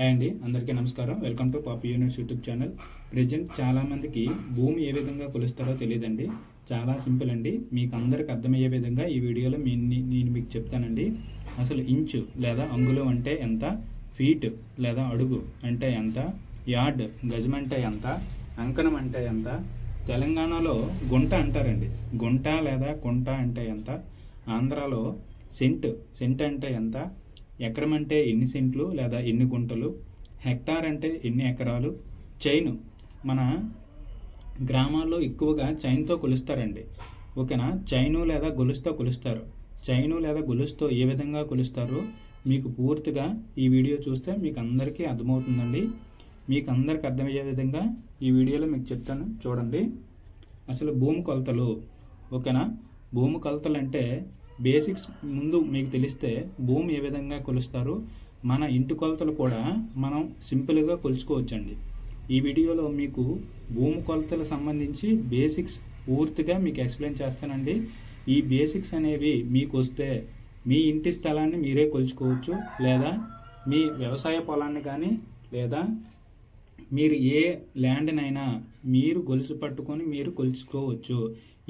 Hi అండి అందరికీ నమస్కారం. Welcome to Papi universe YouTube channel. Present చాలామందికి భూమి ఏ విధంగా కొలుస్తారో తెలియదండి. చాలా సింపుల్ అండి. మీకు అందరికి అర్థమయ్యే విధంగా ఈ వీడియోలో మీ నేను మీకు చెప్తానండి. అసలు ఇంచు లేదా అంగుళం అంటే ఎంత? ఫీట్ లేదా అడుగు అంటే ఎంత? యార్డ్ గజం అంటే ఎంత? అంకణం అంటే ఎంత? తెలంగాణలో గుంట అంటారండి. గుంట లేదా కుంట అంటే ఎంత? ఆంధ్రాలో సెంట్ సెంట్ అంటే ఎంత? ఎకరం అంటే ఎన్ని సెంట్లు లేదా ఎన్ని గుంటలు? హెక్టార్ అంటే ఎన్ని ఎకరాలు? చైన్ మన గ్రామాల్లో ఎక్కువగా చైన్తో కొలుస్తారండి. ఓకేనా? చైను లేదా గొలుస్తో కొలుస్తారు. చైను లేదా గొలుసుతో ఏ విధంగా కొలుస్తారో మీకు పూర్తిగా ఈ వీడియో చూస్తే మీకు అందరికీ అర్థమవుతుందండి. మీకు అందరికి అర్థమయ్యే విధంగా ఈ వీడియోలో మీకు చెప్తాను. చూడండి. అసలు భూమి కొలతలు ఓకేనా? భూమి కొలతలు అంటే బేసిక్స్ ముందు మీకు తెలిస్తే భూమి ఏ విధంగా కొలుస్తారు? మన ఇంటి కొలతలు కూడా మనం సింపుల్గా కొలుచుకోవచ్చండి. ఈ వీడియోలో మీకు భూమి కొలతలకు సంబంధించి బేసిక్స్ పూర్తిగా మీకు ఎక్స్ప్లెయిన్ చేస్తానండి. ఈ బేసిక్స్ అనేవి మీకు వస్తే మీ ఇంటి స్థలాన్ని మీరే కొలుచుకోవచ్చు లేదా మీ వ్యవసాయ పొలాన్ని కానీ లేదా మీరు ఏ ల్యాండ్నైనా మీరు గొలుసు పట్టుకొని మీరు కొలుచుకోవచ్చు.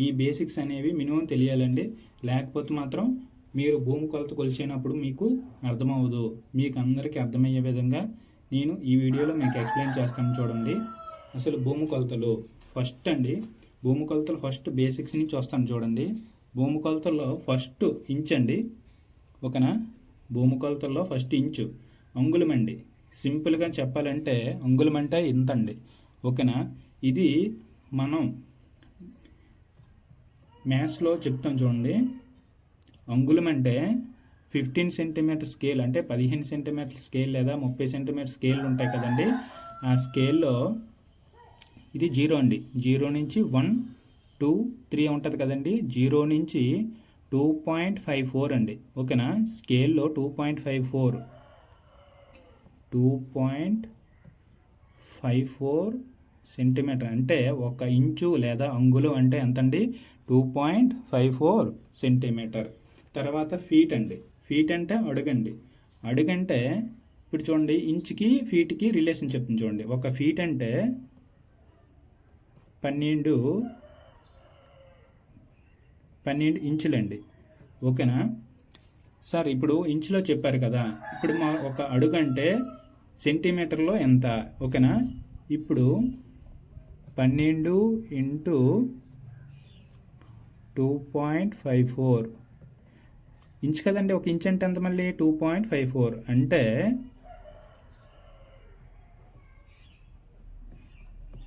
ఈ బేసిక్స్ అనేవి మినిమం తెలియాలండి. లేకపోతే మాత్రం మీరు భూమి కొలత కొలిచేనప్పుడు మీకు అర్థమవ్వదు. మీకు అందరికీ అర్థమయ్యే విధంగా నేను ఈ వీడియోలో మీకు ఎక్స్ప్లెయిన్ చేస్తాను చూడండి. అసలు భూమి కొలతలు ఫస్ట్ అండి భూమి కొలతలు ఫస్ట్ బేసిక్స్ నుంచి వస్తాను చూడండి. భూమి కొలతల్లో ఫస్ట్ ఇంచ్ అండి. ఓకేనా? భూమి కొలతల్లో ఫస్ట్ ఇంచు. అంగుళం అండి. సింపుల్గా చెప్పాలంటే అంగుళం అంటే ఇంత అండి ఓకేనా? ఇది మనం మ్యాథ్స్లో చెప్తాం చూడండి. అంగుళం అంటే ఫిఫ్టీన్ సెంటీమీటర్ స్కేల్ అంటే పదిహేను సెంటీమీటర్ స్కేల్ లేదా ముప్పై సెంటీమీటర్ స్కేల్ ఉంటాయి కదండి. ఆ స్కేల్లో ఇది జీరో అండి. జీరో నుంచి వన్ టూ త్రీ ఉంటుంది కదండి. జీరో నుంచి టూ పాయింట్ ఫైవ్ ఫోర్ అండి. ఓకేనా? స్కేల్లో two point five four. Two point five four centimetre అంటే ఒక ఇంచు లేదా అంగుళం అంటే ఎంతండి? Two point five four centimetre తర్వాత ఫీట్ అండి. ఫీట్ అంటే అడుగండి. అడుగంటే ఇప్పుడు చూడండి ఇంచుకి ఫీట్కి రిలేషన్ చెప్తుంది చూడండి. ఒక ఫీట్ అంటే పన్నెండు పన్నెండు ఇంచులండి. ఓకేనా? సార్ ఇప్పుడు ఇంచులో చెప్పారు కదా. ఇప్పుడు మా ఒక అడుగు అంటే సెంటీమీటర్లో ఎంత? ఓకేనా? ఇప్పుడు పన్నెండు into two point five four inch కదండి ఒక ఇంచ్ అంటే ఎంత మళ్ళీ? టూ పాయింట్ ఫైవ్ ఫోర్ అంటే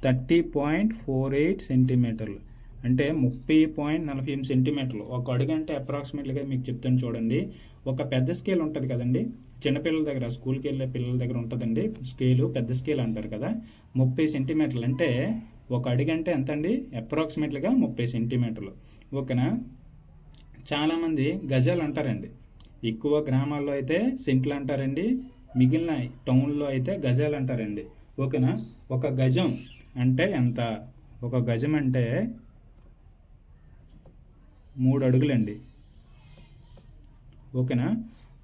థర్టీ పాయింట్ ఫోర్ ఎయిట్ సెంటీమీటర్లు అంటే ముప్పై పాయింట్ నలభై ఎనిమిది సెంటీమీటర్లు ఒక అడుగు అంటే అప్రాక్సిమేట్లీగా మీకు చెప్తాను చూడండి. ఒక పెద్ద స్కేల్ ఉంటుంది కదండి. చిన్నపిల్లల దగ్గర స్కూల్కి వెళ్ళే పిల్లల దగ్గర ఉంటుందండి. స్కేలు పెద్ద స్కేల్ అంటారు కదా. ముప్పై సెంటీమీటర్లు అంటే ఒక అడుగు అంటే ఎంత అండి అప్రాక్సిమేట్లీగా ముప్పై సెంటీమీటర్లు. ఓకేనా? చాలామంది గజాలు అంటారండి. ఎక్కువ గ్రామాల్లో అయితే సెంట్లు అంటారండి. మిగిలిన టౌన్లో అయితే గజాలు అంటారండి. ఓకేనా? ఒక గజం అంటే ఎంత? ఒక గజం అంటే మూడు అడుగులండి. ఓకేనా?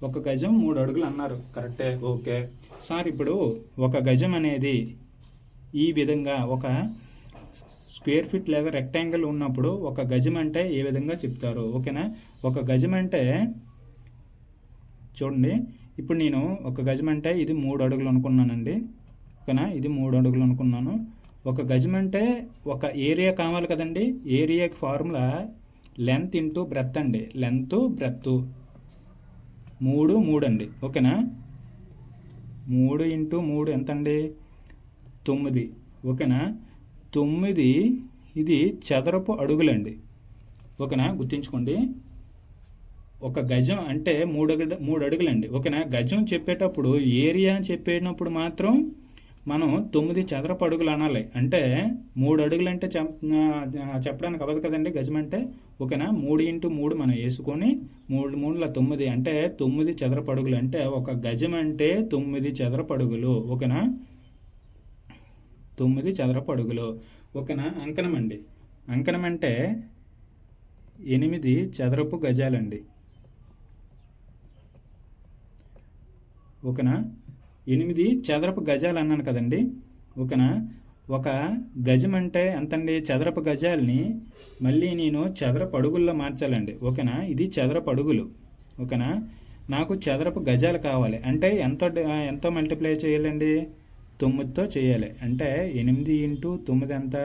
ఒక గజం మూడు అడుగులు అన్నారు. కరెక్టే? ఓకే. సార్ ఇప్పుడు ఒక గజం అనేది ఈ విధంగా ఒక స్క్వేర్ ఫీట్ లేదా రెక్టాంగిల్ ఉన్నప్పుడు ఒక గజం అంటే ఏ విధంగా చెప్తారు? ఓకేనా? ఒక గజం అంటే చూడండి. ఇప్పుడు నేను ఒక గజం అంటే ఇది మూడు అడుగులు అనుకున్నానండి. ఓకేనా? ఇది మూడు అడుగులు అనుకున్నాను. ఒక గజం అంటే ఒక ఏరియా కావాలి కదండి. ఏరియాకి ఫార్ములా లెంత్ ఇంటూ బ్రెత్ అండి. Length breadth. మూడు మూడు అండి. ఓకేనా? మూడు ఇంటూ మూడు ఎంత అండి తొమ్మిది. ఓకేనా? తొమ్మిది ఇది చదరపు అడుగులండి. ఓకేనా గుర్తుంచుకోండి. ఒక గజం అంటే మూడు మూడు అడుగులండి. ఓకేనా గజం చెప్పేటప్పుడు ఏరియా అని చెప్పేటప్పుడు మాత్రం మనం తొమ్మిది చదరపు అడుగులు అనాలి. అంటే మూడు అడుగులు అంటే చెప్పడానికి అవ్వదు కదండి గజం అంటే. ఓకేనా మూడు ఇంటూ మూడు మనం వేసుకొని మూడు మూడుల తొమ్మిది అంటే తొమ్మిది చదరపు అడుగులు అంటే ఒక గజం అంటే తొమ్మిది చదరపు అడుగులు. ఓకేనా తొమ్మిది చదరపు అడుగులు. ఒకన అంకణం అండి. అంకణం అంటే ఎనిమిది చదరపు గజాలండి. ఒకన? ఎనిమిది చదరపు గజాలు అన్నాను కదండి. ఒకన? ఒక గజం అంటే ఎంతండి? చదరపు గజాలని మళ్ళీ నేను చదరపు అడుగుల్లో మార్చాలండి. ఓకేనా ఇది చదరపు అడుగులు. ఓకేనా నాకు చదరపు గజాలు కావాలి. అంటే ఎంత ఎంతో మల్టిప్లై చేయాలండి? తొమ్మిదితో చేయాలి. అంటే ఎనిమిది ఇంటూ తొమ్మిది ఎంత?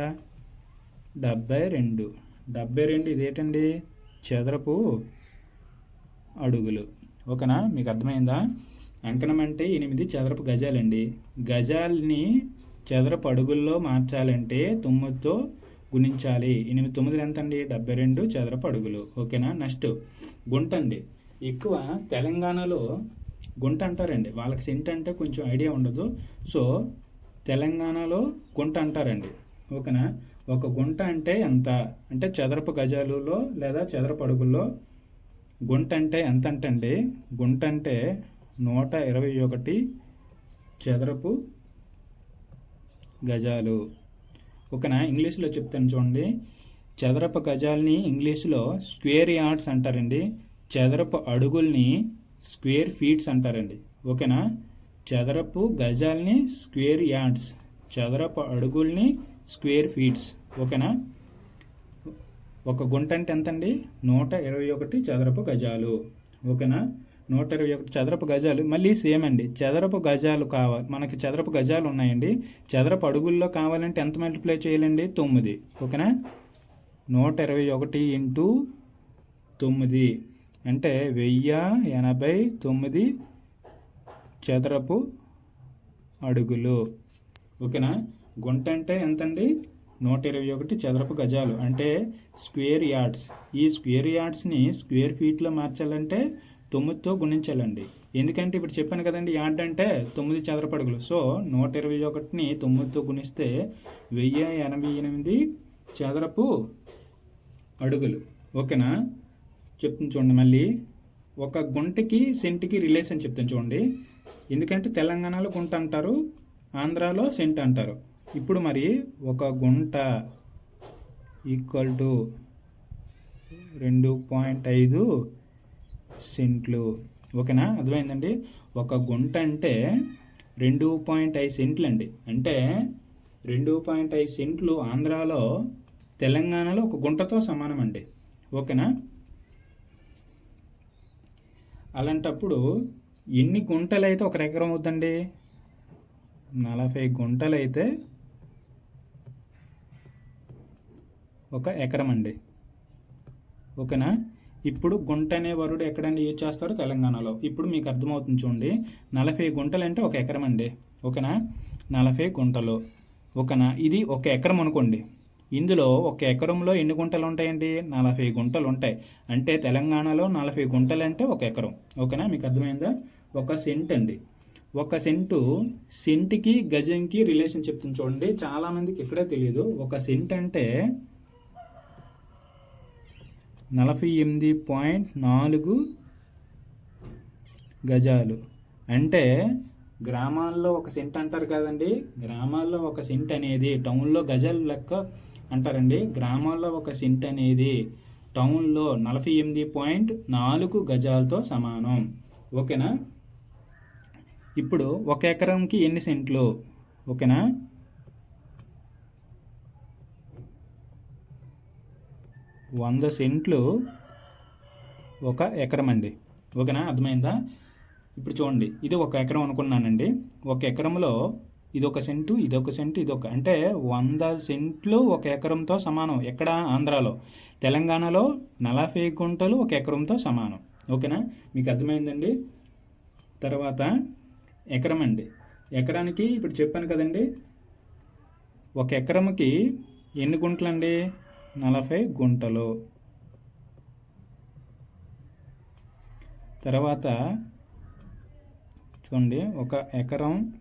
డెబ్బై రెండు. డెబ్బై రెండు ఇదేంటండి? చదరపు అడుగులు. ఓకేనా? మీకు అర్థమైందా? అంకణం అంటే ఎనిమిది చదరపు గజాలండి. గజాల్ని చదరపు అడుగుల్లో మార్చాలంటే తొమ్మిదితో గుణించాలి. ఎనిమిది తొమ్మిది ఎంత అండి డెబ్బై రెండు చదరపు అడుగులు. ఓకేనా? నెక్స్ట్ గుంట అండి. ఎక్కువ తెలంగాణలో గుంట అంటారండి. వాళ్ళకి సెంట్ అంటే కొంచెం ఐడియా ఉండదు. సో తెలంగాణలో గుంట అంటారండి. ఓకేనా? ఒక గుంట అంటే ఎంత? అంటే చదరపు గజాలలో లేదా చదరపు అడుగుల్లో గుంట అంటే ఎంత అంటే గుంట అంటే నూట ఇరవై ఒకటి చదరపు గజాలు. ఓకేనా? ఇంగ్లీష్లో చెప్తాను చూడండి. చదరపు గజాలని ఇంగ్లీష్లో స్క్వేర్ యార్డ్స్ అంటారండి. చదరపు అడుగుల్ని స్క్వేర్ ఫీట్స్ అంటారండి. ఓకేనా? చదరపు గజాల్ని స్క్వేర్ యార్డ్స్ చదరపు అడుగుల్ని స్క్వేర్ ఫీట్స్. ఓకేనా? ఒక గుంట అంటే ఎంతండి? నూట ఇరవై ఒకటి చదరపు గజాలు. ఓకేనా? నూట ఇరవై ఒకటి చదరపు గజాలు. మళ్ళీ సేమ్ అండి. చదరపు గజాలు కావాలి మనకి చదరపు గజాలు ఉన్నాయండి. చదరపు అడుగుల్లో కావాలంటే ఎంత మల్టిప్లై చేయాలండి? తొమ్మిది. ఓకేనా? నూట ఇరవై ఒకటి ఇంటూ తొమ్మిది. అంటే వెయ్యి ఎనభై తొమ్మిది చదరపు అడుగులు. ఓకేనా? గుంట అంటే ఎంతండి? నూట ఇరవై ఒకటి చదరపు గజాలు. అంటే స్క్వేర్ యార్డ్స్. ఈ స్క్వేర్ యార్డ్స్ని స్క్వేర్ ఫీట్లో మార్చాలంటే తొమ్మిదితో గుణించాలండి. ఎందుకంటే ఇప్పుడు చెప్పాను కదండి యార్డ్ అంటే తొమ్మిది చదరపు అడుగులు. సో నూట ఇరవై ఒకటిని తొమ్మిదితో గుణిస్తే వెయ్యి ఎనభై ఎనిమిది చదరపు అడుగులు. ఓకేనా? చెప్తుంది చూడండి మళ్ళీ. ఒక గుంటకి సెంట్కి రిలేషన్ చెప్తాను చూడండి. ఎందుకంటే తెలంగాణలో గుంట అంటారు ఆంధ్రాలో సెంట్ అంటారు. ఇప్పుడు మరి ఒక గుంట ఈక్వల్ టు రెండు పాయింట్ ఐదు సెంట్లు. ఓకేనా? అర్థమైందండి? ఒక గుంట అంటే రెండు పాయింట్ ఐదు సెంట్లు అండి. అంటే రెండు పాయింట్ ఐదు సెంట్లు ఆంధ్రాలో తెలంగాణలో ఒక గుంటతో సమానం అండి. ఓకేనా? అలాంటప్పుడు ఎన్ని గుంటలు అయితే ఒక ఎకరం అవుతుందండి నలభై గుంటలు అయితే ఒక ఎకరం అండి. ఓకేనా? ఇప్పుడు గుంట అనే వరుడు ఎక్కడండి? యూజ్ చేస్తారో తెలంగాణలో. ఇప్పుడు మీకు అర్థమవుతుంది చూడండి. నలభై గుంటలు అంటే ఒక ఎకరం అండి. ఓకేనా? నలభై గుంటలు. ఓకేనా? ఇది ఒక ఎకరం అనుకోండి. ఇందులో ఒక ఎకరంలో ఎన్ని గుంటలు ఉంటాయండి నలభై గుంటలు ఉంటాయి అంటే తెలంగాణలో నలభై గుంటలు అంటే ఒక ఎకరం. ఓకేనా? మీకు అర్థమైందా? ఒక సెంట్ అండి. ఒక సెంటు సెంట్కి గజంకి రిలేషన్ చెప్తుంది చూడండి. చాలామందికి ఇక్కడే తెలియదు ఒక సెంట్ అంటే నలభై ఎనిమిది పాయింట్ నాలుగు గజాలు. అంటే గ్రామాల్లో ఒక సెంట్ అంటారు కదండి. గ్రామాల్లో ఒక సెంట్ అనేది టౌన్లో గజాలు లెక్క అంటారండి. గ్రామాల్లో ఒక సెంట్ అనేది టౌన్లో నలభై ఎనిమిది పాయింట్ నాలుగు గజాలతో సమానం. ఓకేనా? ఇప్పుడు ఒక ఎకరంకి ఎన్ని సెంట్లు? ఓకేనా? వంద సెంట్లు ఒక ఎకరం అండి. ఓకేనా? అర్థమైందా? ఇప్పుడు చూడండి. ఇది ఒక ఎకరం అనుకున్నానండి. ఒక ఎకరంలో ఇది ఒక సెంటు ఇది ఒక సెంటు ఇది ఒక అంటే వంద సెంట్లు ఒక ఎకరంతో సమానం. ఎక్కడ? ఆంధ్రాలో. తెలంగాణలో నలభై గుంటలు ఒక ఎకరంతో సమానం. ఓకేనా? మీకు అర్థమైందండి? తర్వాత ఎకరం అండి. ఎకరానికి ఇప్పుడు చెప్పాను కదండి. ఒక ఎకరంకి ఎన్ని గుంటలండి? నలభై గుంటలు. తర్వాత చూడండి ఒక ఎకరం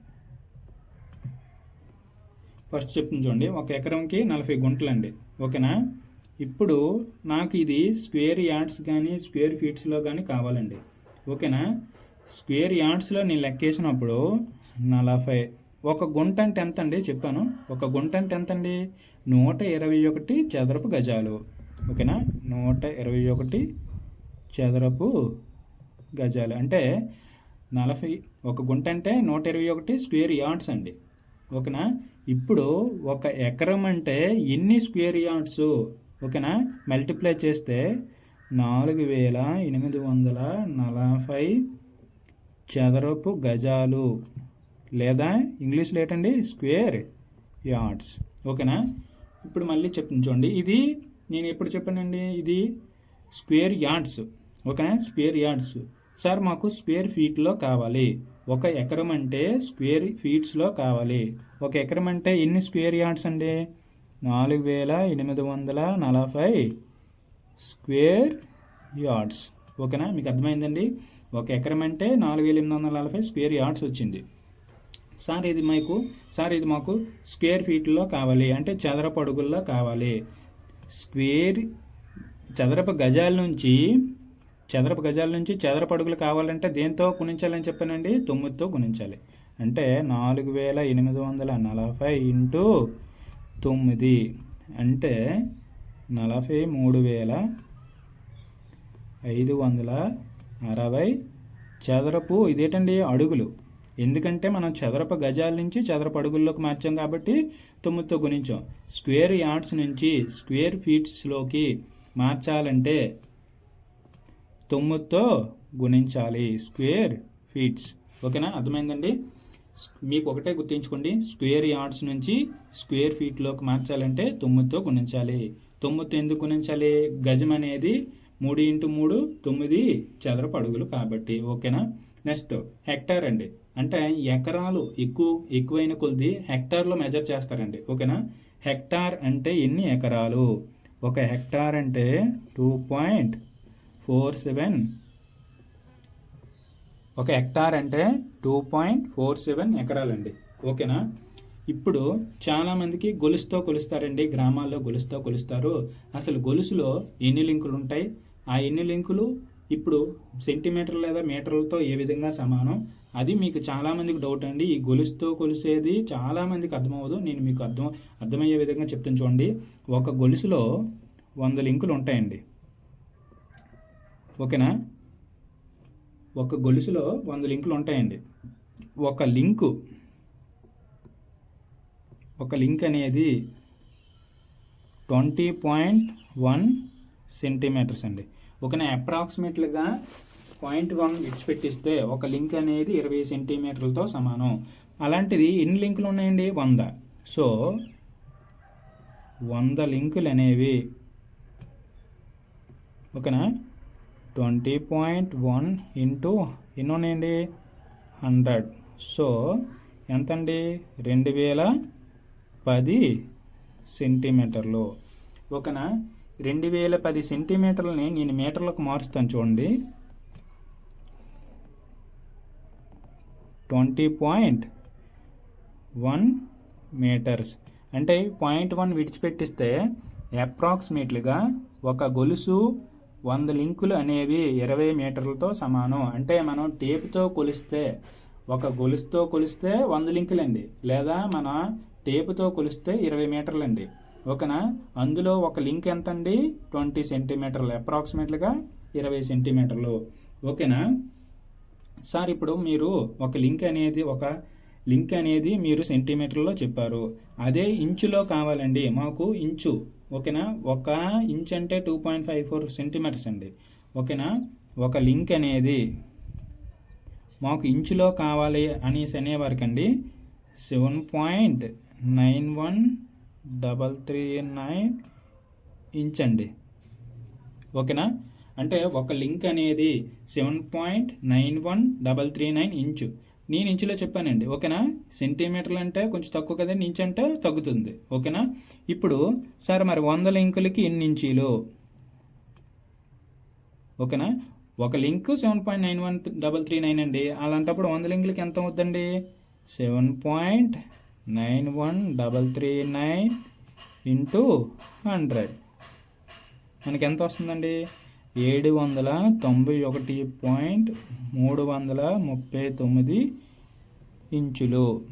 ఫస్ట్ చెప్తుంది చూడండి ఒక ఎకరంకి నలభై గుంటలండి. ఓకేనా? ఇప్పుడు నాకు ఇది స్క్వేర్ యార్డ్స్ కానీ స్క్వేర్ ఫీట్స్లో కానీ కావాలండి. ఓకేనా? స్క్వేర్ యార్డ్స్లో నేను లెక్కేసినప్పుడు నలభై. ఒక గుంట అంటే ఎంత అండి చెప్పాను. ఒక గుంట అంటే ఎంత అండి నూట ఇరవై ఒకటి చదరపు గజాలు. ఓకేనా? నూట ఇరవై ఒకటి చదరపు గజాలు. అంటే నలభై ఒక గుంట అంటే నూట ఇరవై ఒకటి స్క్వేర్ యార్డ్స్ అండి. ఓకేనా? ఇప్పుడు ఒక ఎకరం అంటే ఎన్ని స్క్వేర్ యార్డ్స్? ఓకేనా? మల్టిప్లై చేస్తే నాలుగు వేల ఎనిమిది వందల నలభై చదరపు గజాలు లేదా ఇంగ్లీష్లో ఏంటండి? Square yards. ఓకేనా? ఇప్పుడు మళ్ళీ చెప్తాను చూడండి. ఇది నేను ఎప్పుడు చెప్పానండి? ఇది స్క్వేర్ యార్డ్స్. ఓకేనా? Square yards. సార్ మాకు స్క్వేర్ ఫీట్లో కావాలి. ఒక ఎకరం అంటే స్క్వేర్ ఫీట్స్లో కావాలి. ఒక ఎకరం అంటే ఎన్ని స్క్వేర్ యార్డ్స్ అండి? నాలుగు వేల ఎనిమిది వందల నలభై స్క్వేర్ యార్డ్స్. ఓకేనా? మీకు అర్థమైందండి? ఒక ఎకరం అంటే నాలుగు వేల ఎనిమిది వందల నలభై స్క్వేర్ యార్డ్స్ వచ్చింది. సార్ ఇది మీకు సార్ ఇది మాకు స్క్వేర్ ఫీట్లో కావాలి. అంటే చదరపు అడుగుల్లో కావాలి. స్క్వేర్ చదరపు గజాల నుంచి చదరపు గజాల నుంచి చదరపు అడుగులు కావాలంటే దేంతో గుణించాలని చెప్పానండి? తొమ్మిదితో గుణించాలి. అంటే నాలుగు వేల ఎనిమిది వందల నలభై ఇంటూ తొమ్మిది అంటే నలభై మూడు వేల ఐదు వందల అరవై చదరపు ఇదేటండి అడుగులు. ఎందుకంటే మనం చదరపు గజాల నుంచి చదరపు అడుగుల్లోకి మార్చాం కాబట్టి తొమ్మిదితో గుణించాం. స్క్వేర్ యార్డ్స్ నుంచి స్క్వేర్ ఫీట్స్లోకి మార్చాలంటే తొమ్మిదితో గుణించాలి. Square feet. ఓకేనా? అర్థమైందండి? మీకు ఒకటే గుర్తుంచుకోండి. స్క్వేర్ యార్డ్స్ నుంచి స్క్వేర్ ఫీట్లోకి మార్చాలంటే తొమ్మిదితో గుణించాలి. తొమ్మిదితో ఎందుకు గుణించాలి? గజం అనేది మూడు ఇంటూ మూడు తొమ్మిది చదరపు అడుగులు కాబట్టి. ఓకేనా? నెక్స్ట్ హెక్టార్ అండి. అంటే ఎకరాలు ఎక్కువ ఎక్కువైన కొద్ది హెక్టార్లో మెజర్ చేస్తారండి. ఓకేనా? హెక్టార్ అంటే ఎన్ని ఎకరాలు? ఒక హెక్టార్ అంటే టూ పాయింట్ ఫోర్ సెవెన్. ఒక హెక్టార్ అంటే టూ పాయింట్ ఫోర్ సెవెన్ ఎకరాలండి. ఓకేనా? ఇప్పుడు చాలామందికి గొలుసుతో కొలుస్తారండి. గ్రామాల్లో గొలుసుతో కొలుస్తారు. అసలు గొలుసులో ఎన్ని లింకులు ఉంటాయి? ఆ ఎన్ని లింకులు ఇప్పుడు సెంటీమీటర్ లేదా మీటర్లతో ఏ విధంగా సమానం? అది మీకు చాలామందికి డౌట్ అండి. ఈ గొలుసుతో కొలిసేది చాలామందికి అర్థమవ్వదు. నేను మీకు అర్థం అర్థమయ్యే విధంగా చెప్తాను చూడండి. ఒక గొలుసులో వంద లింకులు ఉంటాయండి. ఓకేనా? ఒక గొలుసులో వంద లింకులు ఉంటాయండి. ఒక లింకు ఒక లింక్ అనేది ట్వంటీ పాయింట్ వన్ సెంటీమీటర్స్ అండి. ఒకనే అప్రాక్సిమేట్లుగా పాయింట్ వన్ విడిచిపెట్టిస్తే ఒక లింక్ అనేది ఇరవై సెంటీమీటర్లతో సమానం. అలాంటిది ఎన్ని లింకులు ఉన్నాయండి? వంద. సో వంద లింకులు అనేవి ఓకేనా? ట్వంటీ పాయింట్ వన్ ఇంటూ ఎన్నోనండి ఉన్నాయండి హండ్రెడ్. సో ఎంతండి? రెండు వేల పది సెంటీమీటర్లు. ఓకేనా? రెండు వేల పది సెంటీమీటర్లని నేను మీటర్లకు మారుస్తాను చూడండి. Twenty point one metres. అంటే పాయింట్ వన్ విడిచిపెట్టిస్తే అప్రాక్సిమేట్లీగా ఒక గొలుసు వంద లింకులు అనేవి ఇరవై మీటర్లతో సమానం. అంటే మనం టేపుతో కొలిస్తే ఒక గొలుసుతో కొలిస్తే వంద లింకులండి. లేదా మన టేపుతో కొలిస్తే ఇరవై మీటర్లండి. ఓకేనా అందులో ఒక లింక్ ఎంత అండి ట్వంటీ సెంటీమీటర్లు అప్రాక్సిమేట్లుగా ఇరవై సెంటీమీటర్లు. ఓకేనా? సార్ ఇప్పుడు మీరు ఒక లింక్ అనేది ఒక లింక్ అనేది మీరు సెంటీమీటర్లో చెప్పారు. అదే ఇంచులో కావాలండి. మాకు ఇంచు ఓకేనా? ఒక ఇంచ్ అంటే two point five four centimetres అండి. ఓకేనా? ఒక లింక్ అనేది మాకు ఇంచులో కావాలి అనేసి అనేవారికండి seven point nine one double three nine inch అండి. ఓకేనా? అంటే ఒక లింక్ అనేది seven point nine one double three nine inch. నేను ఇంచులో చెప్పానండి ఓకేనా? సెంటీమీటర్లు అంటే కొంచెం తక్కువ కదండి ఇంచ్ అంటే తగ్గుతుంది ఓకేనా? ఇప్పుడు సార్ మరి వంద లింకులకి ఎన్ని ఇంచీలు? ఓకేనా? ఒక link seven point nine one double three nine అండి అలాంటప్పుడు వంద లింకులకి ఎంత అవుతుందండి seven point nine one double three nine into hundred. మనకి ఎంత వస్తుందండి? ఏడు వందల తొంభై ఒకటి పాయింట్ మూడు వందల ముప్పై తొమ్మిది ఇంచులు.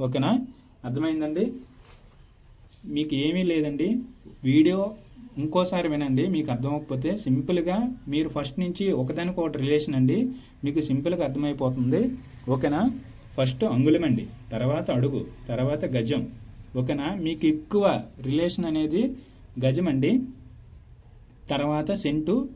ఓకేనా? అర్థమైందండి? మీకు ఏమీ లేదండి. వీడియో ఇంకోసారి వినండి. మీకు అర్థమవకపోతే సింపుల్గా మీరు ఫస్ట్ నుంచి ఒకదానికి ఒకటి రిలేషన్ అండి. మీకు సింపుల్గా అర్థమైపోతుంది. ఓకేనా? ఫస్ట్ అంగుళం అండి. తర్వాత అడుగు. తర్వాత గజం. ఓకేనా? మీకు ఎక్కువ రిలేషన్ అనేది గజం అండి. తర్వాత సెంటు.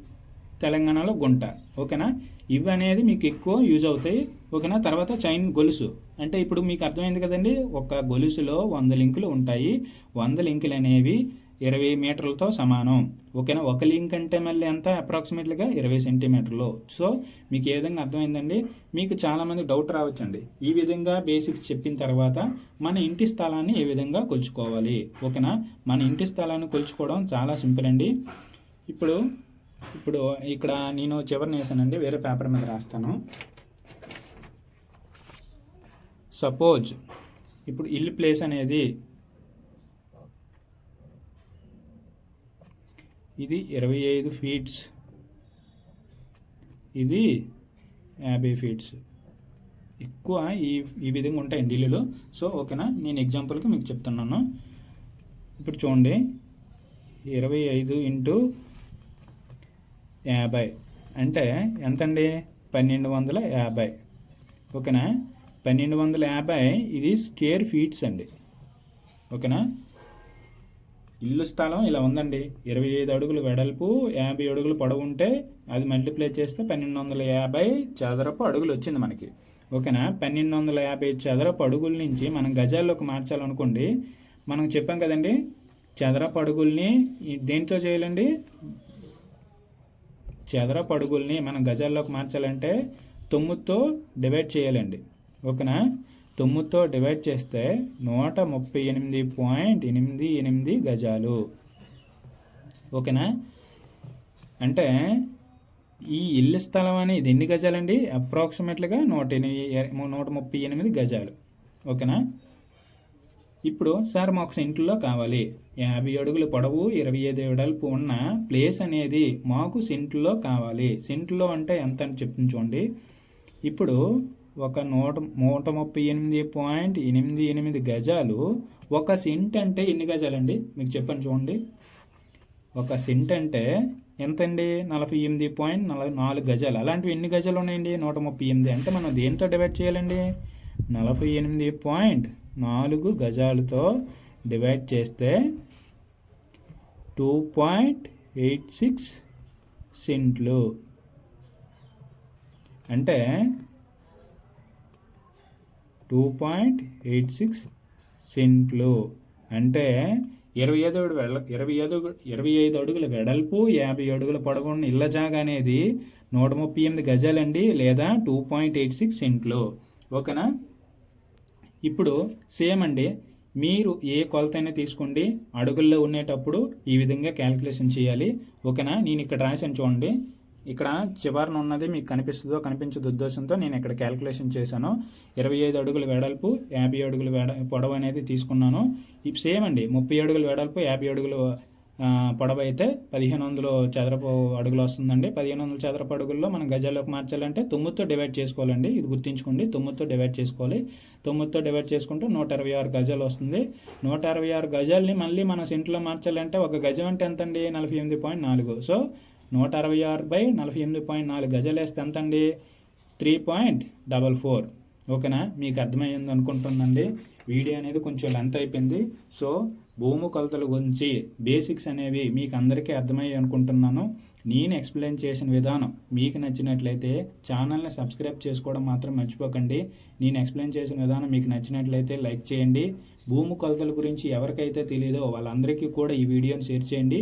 తెలంగాణలో గుంట. ఓకేనా? ఇవి అనేది మీకు ఎక్కువ యూజ్ అవుతాయి. ఓకేనా? తర్వాత చైన్ గొలుసు. అంటే ఇప్పుడు మీకు అర్థమైంది కదండి? ఒక గొలుసులో వంద లింకులు ఉంటాయి. వంద లింకులు అనేవి ఇరవై మీటర్లతో సమానం. ఓకేనా? ఒక లింక్ అంటే మళ్ళీ ఎంత అప్రాక్సిమేట్లీగా? ఇరవై సెంటీమీటర్లు. సో మీకు ఏ విధంగా అర్థమైందండి? మీకు చాలామంది డౌట్ రావచ్చండి. ఈ విధంగా బేసిక్స్ చెప్పిన తర్వాత మన ఇంటి స్థలాన్ని ఏ విధంగా కొలుచుకోవాలి? ఓకేనా? మన ఇంటి స్థలాన్ని కొలుచుకోవడం చాలా సింపుల్ అండి. ఇప్పుడు ఇప్పుడు ఇక్కడ నేను చివరిని వేసానండి వేరే పేపర్ మీద రాస్తాను. సపోజ్ ఇప్పుడు ఇల్లు ప్లేస్ అనేది ఇది ఇరవై ఐదు ఫీట్స్ ఇది యాభై ఫీట్స్. ఎక్కువ ఈ ఈ విధంగా ఉంటాయండి ఇల్లులు. సో ఓకేనా? నేను ఎగ్జాంపుల్కి మీకు చెప్తున్నాను. ఇప్పుడు చూడండి ఇరవై ఐదు ఇంటూ యాభై. అంటే ఎంతండి? పన్నెండు వందల యాభై. ఓకేనా? పన్నెండు వందల యాభై ఇది స్క్వేర్ ఫీట్స్ అండి. ఓకేనా? ఇల్లు స్థలం ఇలా ఉందండి. ఇరవై ఐదు అడుగులు వెడల్పు యాభై అడుగులు పొడవు ఉంటే అది మల్టిప్లై చేస్తే పన్నెండు వందల యాభై చదరపు అడుగులు వచ్చింది మనకి. ఓకేనా? పన్నెండు వందల యాభై చదరపు అడుగుల నుంచి మనం గజాల్లోకి మార్చాలనుకోండి మనం చెప్పాం కదండి చదరపు అడుగుల్ని దేంతో చేయాలండి? చదరపు అడుగుల్ని మనం గజాల్లోకి మార్చాలంటే తొమ్మిదితో డివైడ్ చేయాలండి. ఓకేనా? తొమ్మిదితో డివైడ్ చేస్తే నూట ముప్పై ఎనిమిది పాయింట్ ఎనిమిది ఎనిమిది గజాలు. ఓకేనా? అంటే ఈ ఇల్లు స్థలం అనేది ఎన్ని గజాలండి? అప్రాక్సిమేట్లీగా నూట ఎనిమిది నూట ముప్పై ఎనిమిది గజాలు. ఓకేనా? ఇప్పుడు సార్ మాకు సెంట్లో కావాలి. యాభై అడుగులు పొడవు ఇరవై ఐదు వెడల్పు ఉన్న ప్లేస్ అనేది మాకు సెంట్లో కావాలి. సెంట్లో అంటే ఎంత అని చెప్తుంది చూడండి. ఇప్పుడు ఒక నూట నూట ముప్పై ఎనిమిది పాయింట్ ఎనిమిది ఎనిమిది గజాలు ఒక సెంట్ అంటే ఎన్ని గజాలండి? మీకు చెప్పండి చూడండి. ఒక సెంట్ అంటే ఎంతండి? నలభై ఎనిమిది పాయింట్ నలభై నాలుగు గజాలు. అలాంటివి ఎన్ని గజాలు ఉన్నాయండి? నూట ముప్పై ఎనిమిది. అంటే మనం దేంతో డివైడ్ చేయాలండి? నలభై ఎనిమిది పాయింట్ నాలుగు గజాలతో డివైడ్ చేస్తే టూ పాయింట్ ఎయిట్ సిక్స్ సెంట్లు. అంటే టూ పాయింట్ ఎయిట్ సిక్స్ సెంట్లు. అంటే ఇరవై ఐదు అడుగు వెడ ఇరవై ఐదు ఇరవై ఐదు అడుగుల వెడల్పు యాభై అడుగుల పొడవు ఉన్న ఇళ్ళ జాగా అనేది నూట ముప్పై ఎనిమిది గజాలండి లేదా టూ పాయింట్ ఎయిట్ సిక్స్ సెంట్లు. ఓకేనా? ఇప్పుడు సేమ్ అండి. మీరు ఏ కొలతైనా తీసుకోండి. అడుగుల్లో ఉండేటప్పుడు ఈ విధంగా క్యాలిక్యులేషన్ చేయాలి. ఓకేనా? నేను ఇక్కడ రాశాను చూడండి. ఇక్కడ చివరన ఉన్నది మీకు కనిపిస్తుందో కనిపించదు ఉద్దేశంతో నేను ఇక్కడ క్యాలిక్యులేషన్ చేశాను. ఇరవై ఐదు అడుగుల వెడల్పు యాభై అడుగుల వెడ పొడవు అనేది తీసుకున్నాను. ఇప్పుడు సేమ్ అండి. ముప్పై అడుగుల వెడల్పు యాభై అడుగులు పొడవు అయితే పదిహేను వందలు చదరపు అడుగులు వస్తుందండి. పదిహేను వందల చదరపు అడుగుల్లో మనం గజాల్లోకి మార్చాలంటే తొమ్మిదితో డివైడ్ చేసుకోవాలండి. ఇది గుర్తుంచుకోండి. తొమ్మిదితో డివైడ్ చేసుకోవాలి. తొమ్మిదితో డివైడ్ చేసుకుంటే నూట ఇరవై ఆరు గజాలు వస్తుంది. నూట అరవై ఆరు గజాల్ని మళ్ళీ మన సెంట్లో మార్చాలంటే ఒక గజం అంటే ఎంత అండి నలభై ఎనిమిది పాయింట్ నాలుగు. సో నూట అరవై ఆరు బై నలభై ఎనిమిది పాయింట్ నాలుగు గజాలు వేస్తే ఎంత అండి త్రీ పాయింట్ డబల్ ఫోర్. ఓకేనా? మీకు అర్థమైంది అనుకుంటుందండి వీడియో అనేది కొంచెం లెంత్ అయిపోయింది. సో భూమి కొలతల గురించి బేసిక్స్ అనేవి మీకు అందరికీ అర్థమయ్యాయి అనుకుంటున్నాను. నేను ఎక్స్ప్లెయిన్ చేసిన విధానం మీకు నచ్చినట్లయితే ఛానల్ని సబ్స్క్రైబ్ చేసుకోవడం మాత్రం మర్చిపోకండి. నేను ఎక్స్ప్లెయిన్ చేసిన విధానం మీకు నచ్చినట్లయితే లైక్ చేయండి. భూమి కొలతల గురించి ఎవరికైతే తెలియదో వాళ్ళందరికీ కూడా ఈ వీడియోని షేర్ చేయండి.